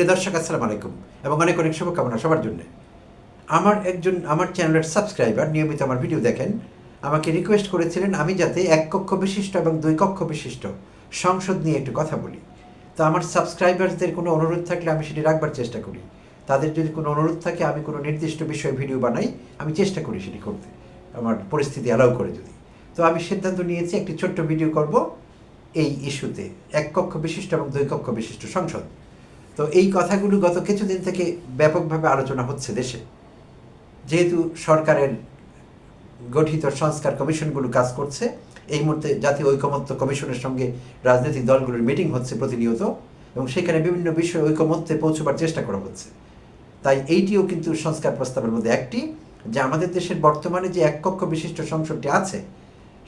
প্রিয় দর্শক, আসসালামু আলাইকুম এবং অনেক অনেক শুভকামনা সবার জন্য। আমার একজন, আমার চ্যানেলের সাবস্ক্রাইবার নিয়মিত আমার ভিডিও দেখেন, আমাকে রিকোয়েস্ট করেছিলেন আমি যাতে এক কক্ষ বিশিষ্ট এবং দুই কক্ষ বিশিষ্ট সংসদ নিয়ে একটু কথা বলি। তো আমার সাবস্ক্রাইবারদের কোনো অনুরোধ থাকলে আমি সেটি রাখবার চেষ্টা করি। তাদের যদি কোনো অনুরোধ থাকে, আমি কোনো নির্দিষ্ট বিষয়ে ভিডিও বানাই, আমি চেষ্টা করি সেটি করতে। আমার পরিস্থিতি অ্যালাউ করে যদি। তো আমি সিদ্ধান্ত নিয়েছি, একটি ছোট্ট ভিডিও করব এই ইস্যুতে। এক কক্ষ বিশিষ্ট এবং দুই কক্ষ বিশিষ্ট সংসদ। তো এই কথাগুলো গত কিছুদিন থেকে ব্যাপকভাবে আলোচনা হচ্ছে দেশে। যেহেতু সরকারের গঠিত সংস্কার কমিশনগুলো কাজ করছে, এই মুহূর্তে জাতীয় ঐকমত্য কমিশনের সঙ্গে রাজনৈতিক দলগুলোর মিটিং হচ্ছে প্রতিনিয়ত এবং সেখানে বিভিন্ন বিষয়ে ঐকমত্যে পৌঁছবার চেষ্টা করা হচ্ছে। তাই এইটিও কিন্তু সংস্কার প্রস্তাবের মধ্যে একটি, যে আমাদের দেশের বর্তমানে যে এক কক্ষ বিশিষ্ট সংসদটি আছে,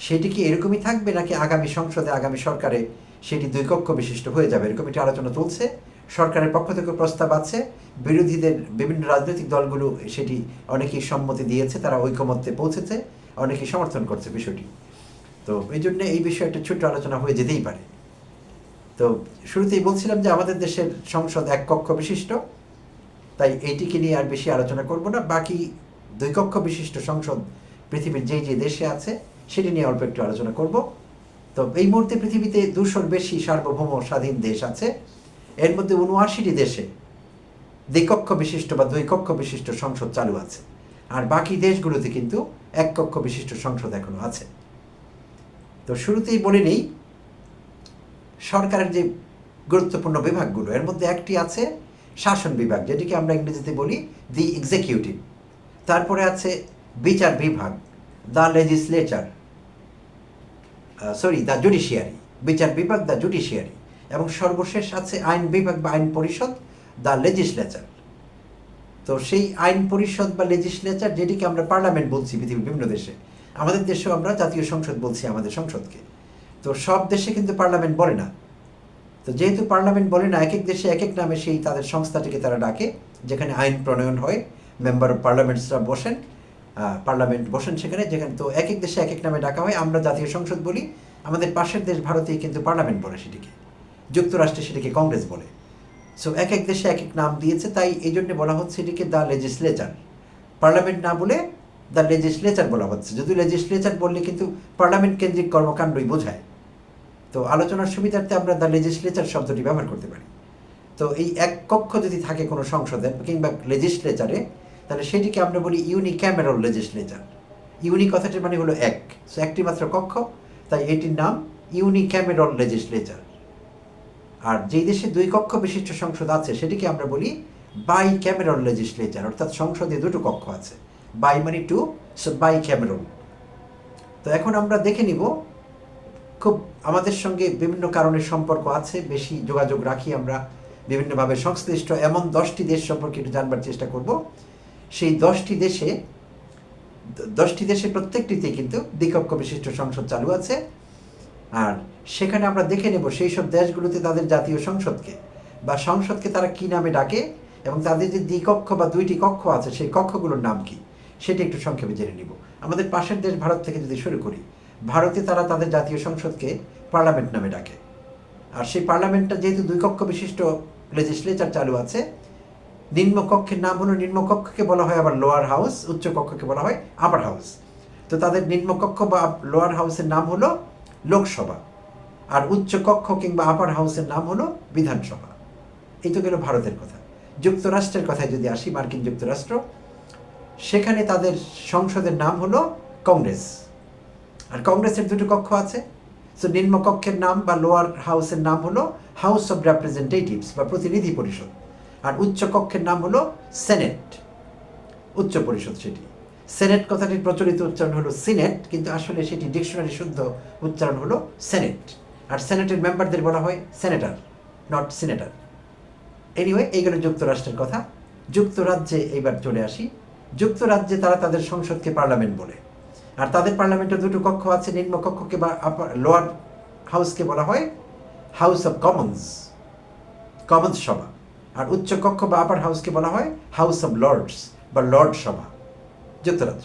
সেটি কি এরকমই থাকবে নাকি আগামী সংসদে আগামী সরকারে সেটি দুই কক্ষ বিশিষ্ট হয়ে যাবে এরকম একটি আলোচনা চলছে সরকারের পক্ষ থেকে প্রস্তাব আছে। বিরোধীদের বিভিন্ন রাজনৈতিক দলগুলো সেটি অনেকেই সম্মতি দিয়েছে, তারা ঐকমত্যে পৌঁছেছে, অনেকেই সমর্থন করছে বিষয়টি। তো এই জন্য এই বিষয়ে একটা ছোট্ট আলোচনা হয়ে যেতেই পারে। তো শুরুতেই বলছিলাম যে আমাদের দেশের সংসদ এক কক্ষ বিশিষ্ট, তাই এইটিকে নিয়ে আর বেশি আলোচনা করব না। বাকি দুই কক্ষ বিশিষ্ট সংসদ পৃথিবীর যেই যে দেশে আছে, সেটি নিয়ে অল্প একটু আলোচনা করব। তো এই মুহূর্তে পৃথিবীতে দুশোর বেশি সার্বভৌম স্বাধীন দেশ আছে। এর মধ্যে উনআশিটি দেশে দ্বিকক্ষ বিশিষ্ট বা দুই কক্ষ বিশিষ্ট সংসদ চালু আছে। আর বাকি দেশগুলোতে কিন্তু এক কক্ষ বিশিষ্ট সংসদ এখনও আছে। তো শুরুতেই বলে নেই, সরকারের যে গুরুত্বপূর্ণ বিভাগগুলো, এর মধ্যে একটি আছে শাসন বিভাগ, যেটিকে আমরা ইংরেজিতে বলি দি এক্সিকিউটিভ। তারপরে আছে বিচার বিভাগ, the legislature sorry, the judiciary. বিচার বিভাগ, দ্য জুডিশিয়ারি। এবং সর্বশেষ আছে আইন বিভাগ বা আইন পরিষদ, দ্য লেজিসলেচার। তো সেই আইন পরিষদ বা লেজিসলেচার যেটিকে আমরা পার্লামেন্ট বলছি পৃথিবীর বিভিন্ন দেশে, আমাদের দেশেও আমরা জাতীয় সংসদ বলছি আমাদের সংসদকে। তো সব দেশে কিন্তু পার্লামেন্ট বলে না। তো যেহেতু পার্লামেন্ট বলে না এক এক দেশে এক এক নামে সেই তাদের সংস্থাটিকে তারা ডাকে, যেখানে আইন প্রণয়ন হয়, মেম্বার অফ পার্লামেন্টসরা বসেন পার্লামেন্ট বসেন সেখানে, যেখানে তো এক এক দেশে এক এক নামে ডাকা হয়। আমরা জাতীয় সংসদ বলি, আমাদের পাশের দেশ ভারতেই কিন্তু পার্লামেন্ট বলে সেটিকে। যুক্তরাষ্ট্রে সেটিকে কংগ্রেস বলে। সো এক এক দেশে এক এক নাম দিয়েছে, তাই এই জন্য বলা হচ্ছে এটিকে দ্য লেজিসলেচার পার্লামেন্ট না বলে দ্য লেজিসলেচার বলা হচ্ছে। যদি লেজিসলেচার বললে কিন্তু পার্লামেন্ট কেন্দ্রিক কর্মকাণ্ডই বোঝায়। তো আলোচনার সুবিধার্থে আমরা দ্য লেজিসলেচার শব্দটি ব্যবহার করতে পারি। তো এই এক কক্ষ যদি থাকে কোনো সংসদে কিংবা লেজিসলেচারে তাহলে সেটিকে আমরা বলি ইউনিক্যামেরল লেজিসলেচার ইউনি কথাটির মানে হলো এক। সো একটি মাত্র কক্ষ, তাই এটির নাম ইউনিক্যামেরল লেজিসলেচার আর যেই দেশে দুই কক্ষ বিশিষ্ট সংসদ আছে, সেটিকে আমরা বলি বাই ক্যামেরল লেজিসলেচার অর্থাৎ সংসদে দুটো কক্ষ আছে বাই মানে টু সো বাই ক্যামেরল তো এখন আমরা দেখে নিব, খুব আমাদের সঙ্গে বিভিন্ন কারণে সম্পর্ক আছে, বেশি যোগাযোগ রাখি আমরা বিভিন্নভাবে সংশ্লিষ্ট, এমন দশটি দেশ সম্পর্কে একটু জানবার চেষ্টা করব। সেই দশটি দেশে দশটি দেশে প্রত্যেকটিতে কিন্তু দ্বিকক্ষ বিশিষ্ট সংসদ চালু আছে। আর সেখানে আমরা দেখে নেব সেই সব দেশগুলোতে তাদের জাতীয় সংসদকে বা সংসদকে তারা কি নামে ডাকে এবং তাদের যে দ্বিকক্ষ বা দুইটি কক্ষ আছে সেই কক্ষগুলোর নাম কি, সেটি একটু সংক্ষেপে জেনে নিব। আমাদের পাশের দেশ ভারত থেকে যদি শুরু করি, ভারতে তারা তাদের জাতীয় সংসদকে পার্লামেন্ট নামে ডাকে। আর সেই পার্লামেন্টটা যেহেতু দুই কক্ষ বিশিষ্ট লেজিসলেচার চালু আছে, নিম্নকক্ষের নাম হলো নিম্নকক্ষকে বলা হয়, আবার লোয়ার হাউস উচ্চকক্ষকে বলা হয় আপার হাউস তো তাদের নিম্নকক্ষ বা লোয়ার হাউসের নাম হলো লোকসভা। আর উচ্চ কক্ষ কিংবা আপার হাউসের নাম হলো বিধানসভা। এই তো গেল ভারতের কথা। যুক্তরাষ্ট্রের কথায় যদি আসি, মার্কিন যুক্তরাষ্ট্র, সেখানে তাদের সংসদের নাম হলো কংগ্রেস। আর কংগ্রেসের দুটো কক্ষ আছে। সো নিম্নকক্ষের নাম বা লোয়ার হাউসের নাম হলো হাউস অফ রিপ্রেজেন্টেটিভস বা প্রতিনিধি পরিষদ। আর উচ্চ কক্ষের নাম হলো সেনেট উচ্চ পরিষদ সেটি। সেনেট কথাটির প্রচলিত উচ্চারণ হলো সিনেট কিন্তু আসলে সেটি ডিকশনারি শুদ্ধ উচ্চারণ হলো সেনেট আর সেনেটের মেম্বারদের বলা হয় সেনেটার নট সিনেটার এনিওয়ে এইগুলো যুক্তরাষ্ট্রের কথা। যুক্তরাজ্যে এইবার চলে আসি। যুক্তরাজ্যে তারা তাদের সংসদকে পার্লামেন্ট বলে। আর তাদের পার্লামেন্টের দুটো কক্ষ আছে, নিম্ন কক্ষকে বা আপার লোয়ার হাউসকে বলা হয় হাউস অফ কমন্স কমন্স সভা। আর উচ্চ কক্ষ বা আপার হাউসকে বলা হয় হাউস অফ লর্ডস বা লর্ড সভা। যুক্তরাজ্য।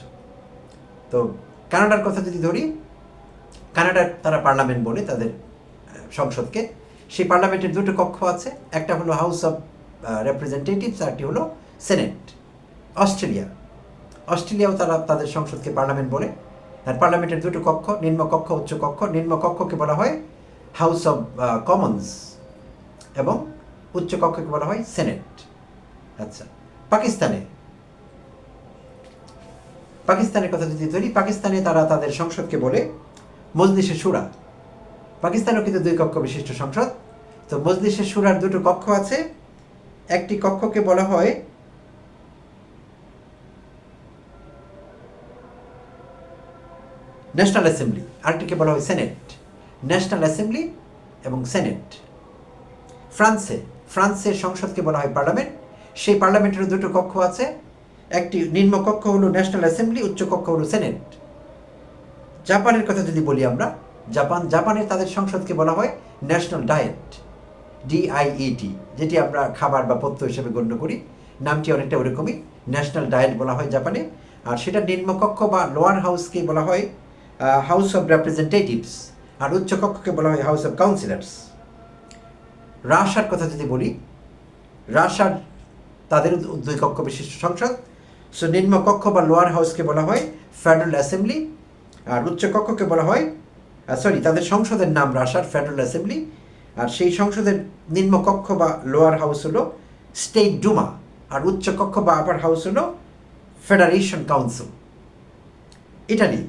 তো কানাডার কথা যদি ধরি, কানাডার তারা পার্লামেন্ট বলে তাদের সংসদকে। সেই পার্লামেন্টের দুটো কক্ষ আছে, একটা হলো হাউস অফ রেপ্রেজেন্টেটিভস আরেকটি হলো সেনেট, অস্ট্রেলিয়া। অস্ট্রেলিয়াও তারা তাদের সংসদকে পার্লামেন্ট বলে। আর পার্লামেন্টের দুটো কক্ষ, নিম্ন কক্ষ, উচ্চ কক্ষ। নিম্ন কক্ষকে বলা হয় হাউস অব কমন্স এবং উচ্চ কক্ষকে বলা হয় সেনেট। আচ্ছা পাকিস্তানে পাকিস্তানের কথা যদি ধরি, পাকিস্তানে তারা তাদের সংসদকে বলে মজলিসে সুরা। পাকিস্তানেও কিন্তু দুই কক্ষ বিশিষ্ট সংসদ। তো মজলিসে সুরার দুটো কক্ষ আছে। একটি কক্ষকে বলা হয় ন্যাশনাল অ্যাসেম্বলি, আরেকটিকে বলা হয় সেনেট। ন্যাশনাল অ্যাসেম্বলি এবং সেনেট। ফ্রান্সে, ফ্রান্সের সংসদকে বলা হয় পার্লামেন্ট। সেই পার্লামেন্টের দুটো কক্ষ আছে। একটি নিম্নকক্ষ হলো ন্যাশনাল অ্যাসেম্বলি উচ্চকক্ষ হলো সেনেট জাপানের কথা যদি বলি আমরা, জাপান, জাপানের তাদের সংসদকে বলা হয় ন্যাশনাল ডায়েট ডিআইইটি যেটি আমরা খাবার বা পথ্য হিসেবে গণ্য করি। নামটি অনেকটা ওরকমই ন্যাশনাল ডায়েট বলা হয় জাপানে। আর সেটা নিম্নকক্ষ বা লোয়ার হাউসকে বলা হয় হাউস অফ রেপ্রেজেন্টেটিভস আর উচ্চকক্ষকে বলা হয় হাউস অফ কাউন্সিলার্স রাশার কথা যদি বলি, রাশার তাদের দুই কক্ষ বিশিষ্ট সংসদ সো নিম্ন কক্ষ বা লোয়ার হাউসকে বলা হয় ফেডারেল অ্যাসেম্বলি, আর উচ্চ কক্ষকে বলা হয় সরি তাদের সংসদের নাম রাশার ফেডারেল অ্যাসেম্বলি, আর সেই সংসদের নিম্ন কক্ষ বা লোয়ার হাউস হলো স্টেট ডুমা, আর উচ্চ কক্ষ বা আপার হাউস হলো ফেডারেশন কাউন্সিল। ইটালি,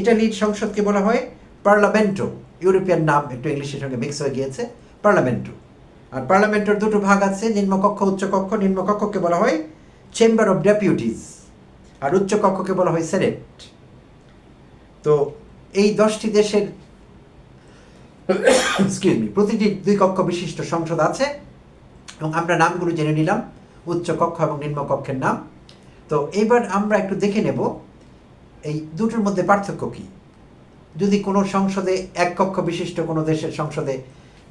ইটালির সংসদকে বলা হয় পার্লামেন্টো, ইউরোপিয়ান নাম একটু ইংলিশের সঙ্গে মিক্স হয়ে গিয়েছে, পার্লামেন্টো। আর পার্লামেন্টের দুটো ভাগ আছে নিম্নকক্ষ উচ্চকক্ষ নিম্নকক্ষকে বলা হয় চেম্বার অফ ডেপুটিজ আর উচ্চ কক্ষকে বলা হয় সেনেট তো এই দশটি দেশের প্রতিটি দুই কক্ষ বিশিষ্ট সংসদ আছে, এবং আমরা নামগুলো জেনে নিলাম, উচ্চ কক্ষ এবং নিম্ন কক্ষের নাম। তো এবার আমরা একটু দেখে নেব, এই দুটোর মধ্যে পার্থক্য কী? যদি কোনো সংসদে এক কক্ষ বিশিষ্ট, কোনো দেশের সংসদে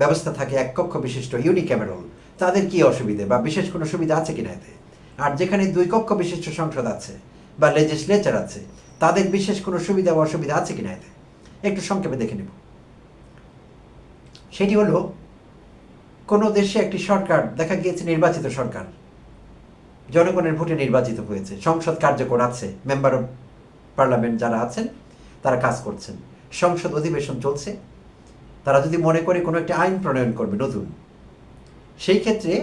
ব্যবস্থা থাকে এক কক্ষ বিশিষ্ট, ইউনিক্যামেরল, তাদের কি অসুবিধে বা বিশেষ কোনো সুবিধা আছে কিনা এতে? আর যেখানে দুই কক্ষ বিশিষ্ট সংসদ আছে বা লেজিসলেচার আছে, তাদের বিশেষ কোনো সুবিধা বা অসুবিধা আছে কিনা এতে? একটু সংক্ষেপে দেখে নেব। সেটি হলো, কোনো দেশে একটি সরকার, দেখা গিয়েছে নির্বাচিত সরকার, জনগণের ভোটে নির্বাচিত হয়েছে, সংসদ কার্যকর আছে মেম্বার অফ পার্লামেন্ট যারা আছেন, তারা কাজ করছেন, সংসদ অধিবেশন চলছে, তারা যদি মনে করে কোনো একটা আইন প্রণয়ন করবে নতুন, সেই ক্ষেত্রে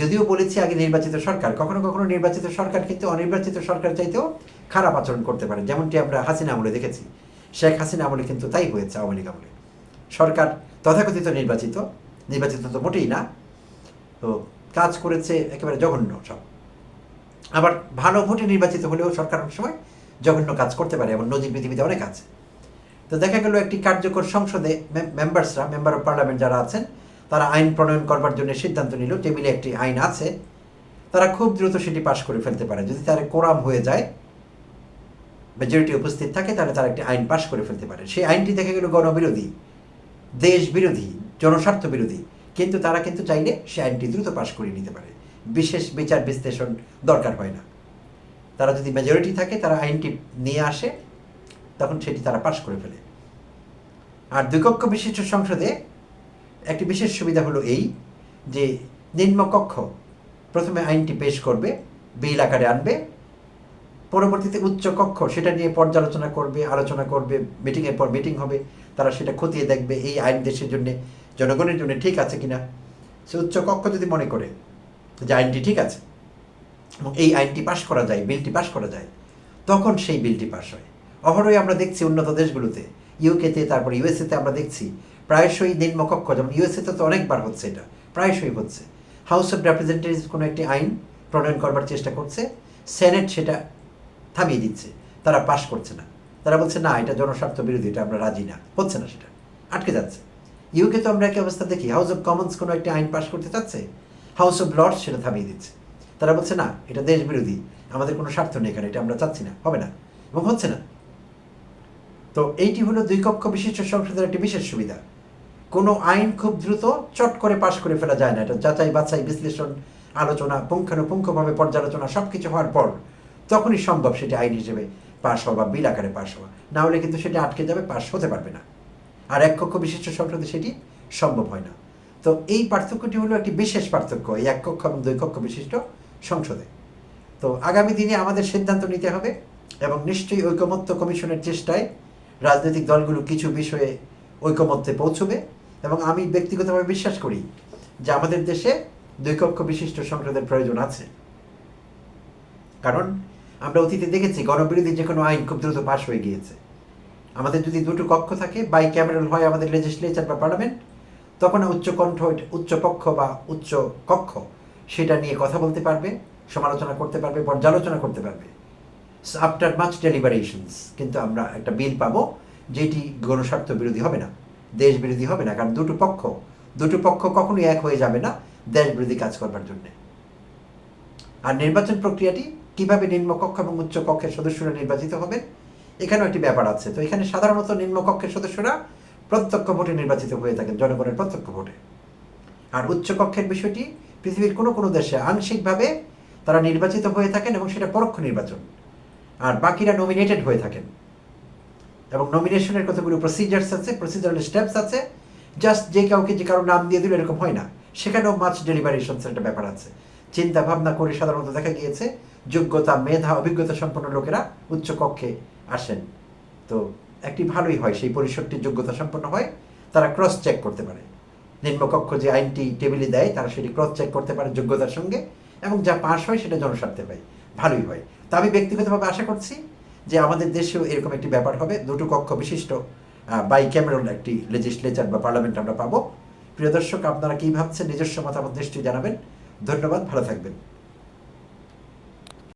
যদিও বলেছি আগে নির্বাচিত সরকার, কখনো কখনো নির্বাচিত সরকার কিন্তু অনির্বাচিত সরকার চাইতেও খারাপ আচরণ করতে পারে, যেমনটি আমরা হাসিনা আমলে দেখেছি। শেখ হাসিনা আমলে কিন্তু তাই হয়েছে আওয়ামী লীগ আমলে। সরকার তথাকথিত নির্বাচিত নির্বাচিত তো মোটেই না, তো কাজ করেছে একেবারে জঘন্য সব। আবার ভালো ভোটে নির্বাচিত হলেও সরকার অনেক সময় জঘন্য কাজ করতে পারে, এমন নজির পৃথিবীতে অনেক আছে। তো দেখা গেল একটি কার্যকর সংসদে মেম্বার্সরা মেম্বার অফ পার্লামেন্ট যারা আছেন তারা আইন প্রণয়ন করবার জন্য সিদ্ধান্ত নিল, টেবিলে একটি আইন আছে। তারা খুব দ্রুত সেটি পাশ করে ফেলতে পারে। যদি তার কোরাম হয়ে যায় মেজরিটি উপস্থিত থাকে, তাহলে তারা একটি আইন পাশ করে ফেলতে পারে। সেই আইনটি দেখা গেল গণবিরোধী দেশ বিরোধী জনস্বার্থ বিরোধী। কিন্তু তারা কিন্তু চাইলে সে আইনটি দ্রুত পাশ করে নিতে পারে। বিশেষ বিচার বিশ্লেষণ দরকার হয় না। তারা যদি মেজরিটি থাকে, তারা আইনটি নিয়ে আসে, তখন সেটি তারা পাশ করে ফেলে। আর দুই কক্ষ বিশিষ্ট সংসদে একটি বিশেষ সুবিধা হলো এই যে নিম্নকক্ষ প্রথমে আইনটি পেশ করবে, বিল আকারে আনবে, পরবর্তীতে উচ্চকক্ষ সেটা নিয়ে পর্যালোচনা করবে, আলোচনা করবে, মিটিংয়ের পর মিটিং হবে, তারা সেটা খতিয়ে দেখবে, এই আইন দেশের জন্য, জনগণের জন্য ঠিক আছে কিনা। সে উচ্চকক্ষ যদি মনে করে যে আইনটি ঠিক আছে এবং এই আইনটি পাশ করা যায়, বিলটি পাশ করা যায়, তখন সেই বিলটি পাশ হয়। অহরই আমরা দেখছি উন্নত দেশগুলোতে, ইউকেতে, তারপর ইউএসএতে আমরা দেখছি প্রায়শই নিম্নকক্ষ যেমন ইউএসএতে তো অনেকবার হচ্ছে এটা, প্রায়শই হচ্ছে। হাউস অফ রিপ্রেজেন্টেটিভস কোনো একটি আইন প্রণয়ন করবার চেষ্টা করছে সেনেট সেটা থামিয়ে দিচ্ছে, তারা পাশ করছে না। তারা বলছে, না, এটা জনস্বার্থ বিরোধী, এটা আমরা রাজি না। হচ্ছে না সেটা, আটকে যাচ্ছে। ইউকে তো আমরা একই অবস্থা দেখি হাউস অফ কমন্স কোনো একটি আইন পাশ করতে চাচ্ছে হাউস অফ লর্ডস সেটা থামিয়ে দিচ্ছে। তারা বলছে, না, এটা দেশ বিরোধী, আমাদের কোনো স্বার্থ নেই এখানে, এটা আমরা চাচ্ছি না, হবে না। এবং হচ্ছে না। তো এইটি হলো দুই কক্ষ বিশিষ্ট সংসদের একটি বিশেষ সুবিধা। কোনো আইন খুব দ্রুত চট করে পাশ করে ফেলা যায় না। এটা যাচাই বাছাই, বিশ্লেষণ, আলোচনা, পুঙ্খানুপুঙ্খভাবে পর্যালোচনা সব কিছু হওয়ার পর তখনই সম্ভব সেটি আইন হিসেবে পাশ হওয়া বা বিল আকারে পাশ হওয়া। না হলে কিন্তু সেটি আটকে যাবে, পাশ হতে পারবে না। আর এক কক্ষ বিশিষ্ট সংসদে সেটি সম্ভব হয় না। তো এই পার্থক্যটি হলো একটি বিশেষ পার্থক্য, এই এক কক্ষ এবং দুই কক্ষ বিশিষ্ট সংসদে। তো আগামী দিনে আমাদের সিদ্ধান্ত নিতে হবে এবং নিশ্চয়ই ঐকমত্য কমিশনের চেষ্টায় রাজনৈতিক দলগুলো কিছু বিষয়ে ঐকমত্যে পৌঁছবে এবং আমি ব্যক্তিগতভাবে বিশ্বাস করি যে আমাদের দেশে দুই কক্ষ বিশিষ্ট সংসদের প্রয়োজন আছে। কারণ আমরা অতীতে দেখেছি গণবিরোধী যে কোনো আইন খুব দ্রুত পাশ হয়ে গিয়েছে। আমাদের যদি দুটো কক্ষ থাকে বাই ক্যামেরাল হয় আমাদের লেজিসলেচার বা পার্লামেন্ট তখন উচ্চ কণ্ঠ, উচ্চ পক্ষ বা উচ্চ কক্ষ সেটা নিয়ে কথা বলতে পারবে, সমালোচনা করতে পারবে, পর্যালোচনা করতে পারবে। আফটার মাচ ডেলিভারেশনস কিন্তু আমরা একটা বিল পাবো যেটি গণস্বার্থ বিরোধী হবে না, দেশ বিরোধী হবে না, কারণ দুটো পক্ষ দুটো পক্ষ কখনোই এক হয়ে যাবে না দেশ বিরোধী কাজ করবার জন্য। আর নির্বাচন প্রক্রিয়াটি কীভাবে নিম্নকক্ষ এবং উচ্চ কক্ষের সদস্যরা নির্বাচিত হবেন এখানেও একটি ব্যাপার আছে। তো এখানে সাধারণত নিম্নকক্ষের সদস্যরা প্রত্যক্ষ ভোটে নির্বাচিত হয়ে থাকেন, জনগণের প্রত্যক্ষ ভোটে। আর উচ্চ কক্ষের বিষয়টি পৃথিবীর কোনো কোনো দেশে আংশিকভাবে তারা নির্বাচিত হয়ে থাকেন এবং সেটা পরোক্ষ নির্বাচন। আর বাকিরা নমিনেটেড হয়ে থাকেন। এবং নমিনেশনের কতগুলো প্রসিজার্স আছে প্রসিজারাল স্টেপস আছে জাস্ট যে কাউকে যে কারও নাম দিয়ে দিল এরকম হয় না। সেখানেও মাছ ডেলিভারেশনসের একটা ব্যাপার আছে। চিন্তা ভাবনা করে সাধারণত দেখা গিয়েছে, যোগ্যতা, মেধা, অভিজ্ঞতা সম্পন্ন লোকেরা উচ্চ কক্ষে আসেন। তো একটি ভালোই হয় সেই পরিষদটির যোগ্যতা সম্পন্ন হয়, তারা ক্রস চেক করতে পারে। নিম্নকক্ষ যে আইনটি টেবিলে দেয়, তারা সেটি ক্রস চেক করতে পারে যোগ্যতার সঙ্গে এবং যা পাশ হয় সেটা জনস্বার্থে হয় ভালোই হয়। তা আমি ব্যক্তিগতভাবে আশা করছি আমাদের দেশেও এরকম একটি ব্যাপার হবে। দুটো কক্ষ বিশিষ্ট বাই ক্যামেরন একটি লেজিসলেচার বা পার্লামেন্ট আমরা পাবো। প্রিয় দর্শক, আপনারা কী ভাবছেন? নিজস্ব মতামত নিশ্চয়ই জানাবেন। ধন্যবাদ, ভালো থাকবেন।